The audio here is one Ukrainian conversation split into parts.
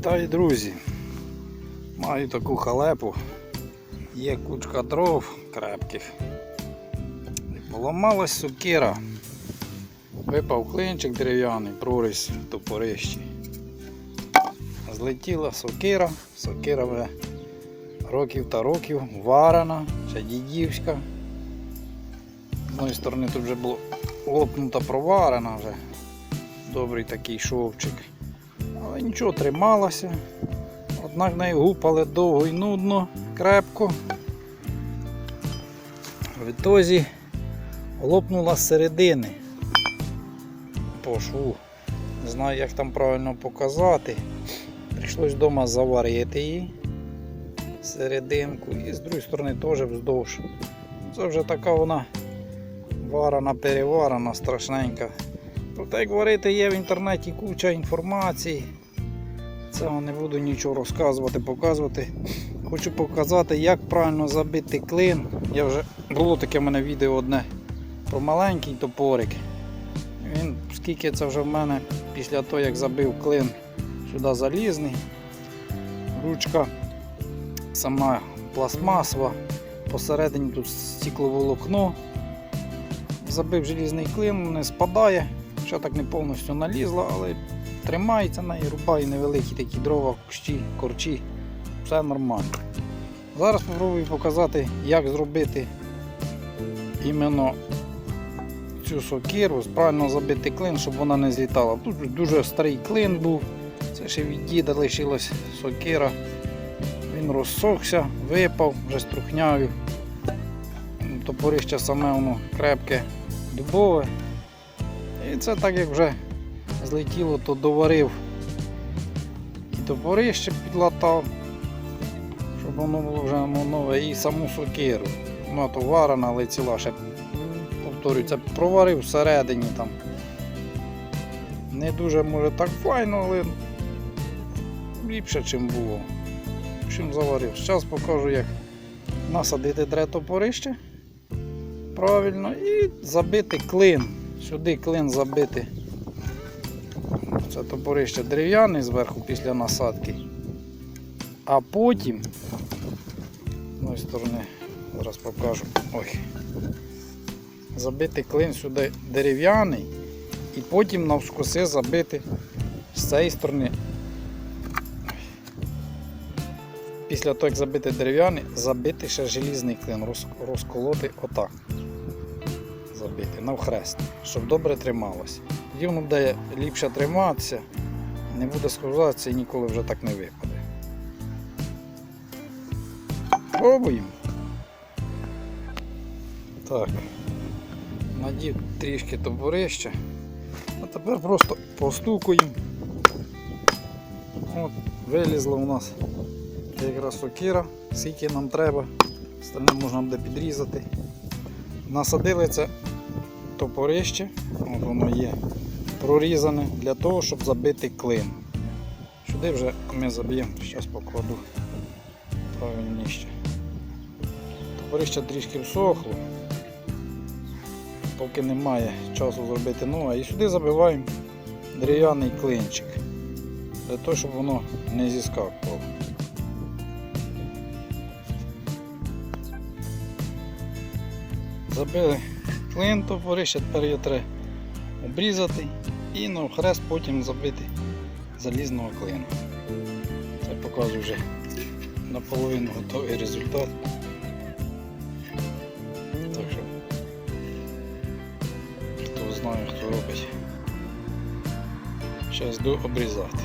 Вітаю, друзі! Маю таку халепу. Є кучка дров крепких. Поламалась сокира. Випав клинчик дерев'яний, прорізь в топорищі. Злетіла сокира, сокира вже років та років, варена, ще дідівська. З одної сторони тут вже було лопнута проварена вже. Добрий такий шовчик. Але нічого трималося. Однак нею гупали довго і нудно, крепко. В ітозі лопнула з середини по шву. Не знаю, як там правильно показати. Прийшлось вдома заварити її серединку і з другої сторони теж вздовж. Це вже така вона варена, переварена, страшненька. Проте, як варити, є в інтернеті куча інформації. Цього не буду нічого розказувати, показувати. Хочу показати, як правильно забити клин. Я вже було таке в мене відео одне про маленький топорик. Він, скільки це вже в мене після того, як забив клин сюди залізний. Ручка сама пластмасова, посередині тут стекловолокно. Забив желізний клин, не спадає, ще так не повністю налізла, але тримається на і рубає невеликі такі дрова, кущі, корчі. Все нормально. Зараз спробую показати, як зробити іменно цю сокиру, правильно забити клин, щоб вона не злітала. Тут дуже старий клин був, це ще від діда лишилась сокира. Він розсохся, випав, вже струхнявів. Топорище саме воно крепке, дубове. І це так як вже злетіло, то доварив і топорище підлатав, щоб воно було вже нове, і саму сокиру. Вона то варена, але ціла ще повторюю, це проварив всередині там. Не дуже може так файно, але ліпше, чим було. Чим заварив. Зараз покажу, як насадити дре топорище правильно і забити клин. Сюди клин забити. Це топорище дерев'яний зверху після насадки. А потім, з одної сторони, зараз покажу. Ой. Забити клин сюди дерев'яний і потім навскоси забити з цієї сторони. Після того, як забити дерев'яний, забити ще желізний клин, роз- розколоти отак. Забити навхрест, щоб добре трималося. Тоді воно буде ліпше триматися, не буде сховатися і ніколи вже так не випаде. Пробуємо. Так. Надів трішки топорище. А тепер просто постукуємо. От, вилізла у нас якраз сокира, скільки нам треба, остальне можна буде підрізати. Насадили це топорище, воно є прорізане для того, щоб забити клин. Сюди вже ми заб'ємо, зараз покладу правильніше. Топорище трішки всохло, поки немає часу зробити нове. І сюди забиваємо дерев'яний клинчик, для того, щоб воно не зіскакувало. Забили клин топорище, тепер його треба обрізати і навхрест потім забити залізного клину. Це показую вже наполовину готовий результат. Так що хто знає, хто робить. Зараз йду обрізати.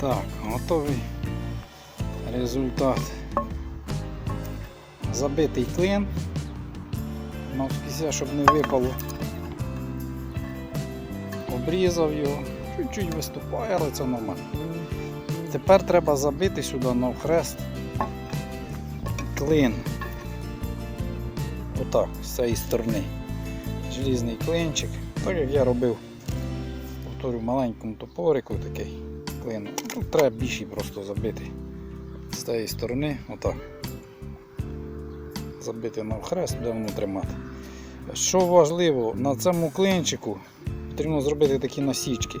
Так, готовий результат. Забитий клин. Навскися, щоб не випало. Обрізав його, чуть-чуть виступає, але це нормально. Тепер треба забити сюди навхрест клин. Отак, з цієї сторони. Желізний клинчик. Так як я робив, повторю, маленькому топорику такий клин. Тут треба більший просто забити з цієї сторони, отак. Забити навхрест, воно тримати. Що важливо, на цьому клинчику потрібно зробити такі насічки.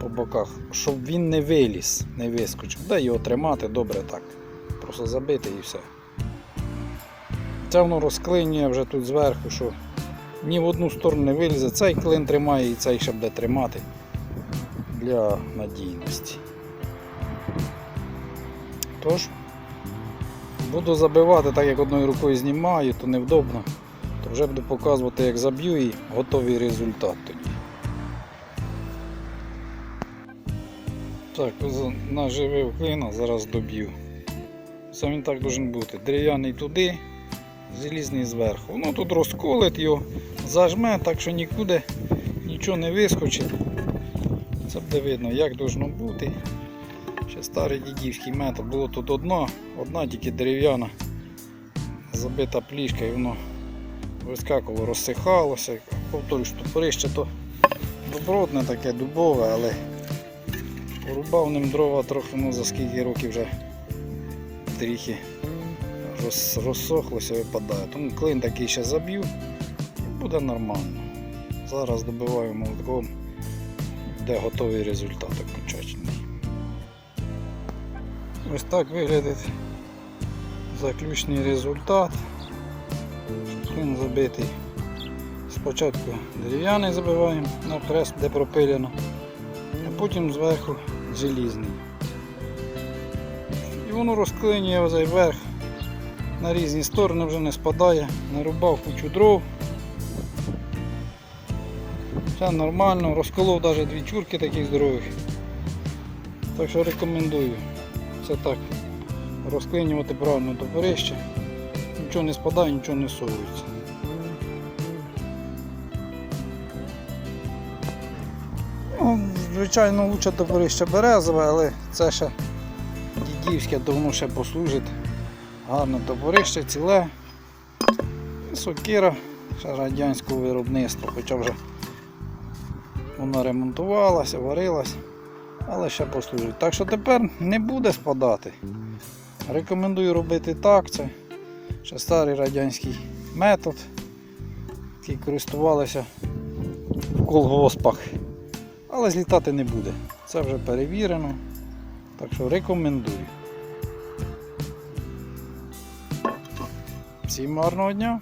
по боках, щоб він не виліз, не вискочив. Де його тримати, добре так. Просто забити і все. Це воно розклинює вже тут зверху, що ні в одну сторону не вилізе. Цей клин тримає і цей ще буде тримати для надійності. Тож, буду забивати, так як одною рукою знімаю, то невдобно. То вже буду показувати, як заб'ю і готовий результат тоді. Так, наживив клина, зараз доб'ю. Це він так должен бути. Дерев'яний туди, залізний зверху. Воно тут розколить його, зажме, так що нікуди нічого не вискочить. Це буде видно, як должно бути. Ще старий дідівський метод. Було тут одна, одна тільки дерев'яна, забита плішка і воно вискакувало, розсихалося. Повторюю, що тополище то добротне таке, дубове, але порубав ним дрова трохи ну, за скільки років вже трохи роз, розсохлося, випадає. Тому клин такий ще заб'ю і буде нормально. Зараз добиваю молотком, де готовий результат. Ось так виглядить заключний результат. Клин забитий. Спочатку дерев'яний забиваємо на хрест, де пропилено, а потім зверху желізний. І воно розклинює оцей верх на різні сторони, вже не спадає, нарубав кучу дров. Все нормально, розколов навіть дві чурки таких здорових. Так що рекомендую. Це так. Розклинювати правильно топорище. Нічого не спадає, нічого не совується. Ну, звичайно, лучше топорище березове, але це ще дідівське, то воно ще послужить. Гарне топорище, ціле. Сокира ще радянського виробництва, хоча вже вона ремонтувалася, варилась, але ще послужить. Так що тепер не буде спадати. Рекомендую робити так. Це ще старий радянський метод, який користувалися в колгоспах. Але злітати не буде. Це вже перевірено. Так що рекомендую. Всім гарного дня!